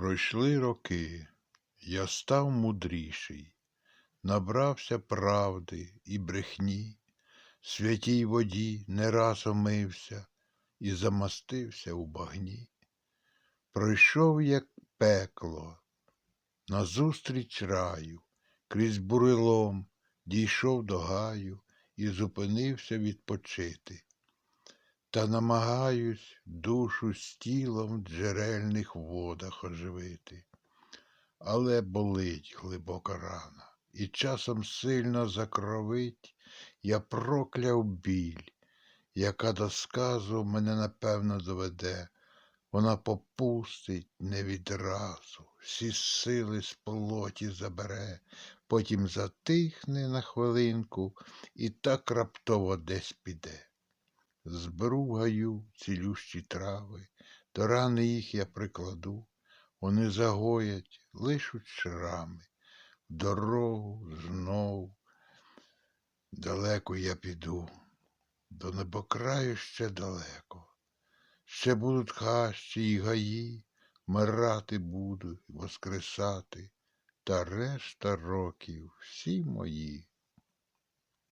Пройшли роки, я став мудріший, набрався правди і брехні, святій воді не раз омився і замастився у багні. Пройшов, як пекло, назустріч раю, крізь бурелом дійшов до гаю і зупинився відпочити. Та намагаюсь душу з тілом в джерельних водах оживити. Але болить глибока рана, і часом сильно закровить, я прокляв біль, яка до сказу мене напевно доведе. Вона попустить не відразу, всі сили з полоті забере, потім затихне на хвилинку і так раптово десь піде. Зберу гаю цілющі трави, до рани їх я прикладу, вони загоять, лишуть шрами. В дорогу знов далеко я піду, до небокраю ще далеко. Ще будуть хащі і гаї, мирати буду воскресати, та решта років всі мої.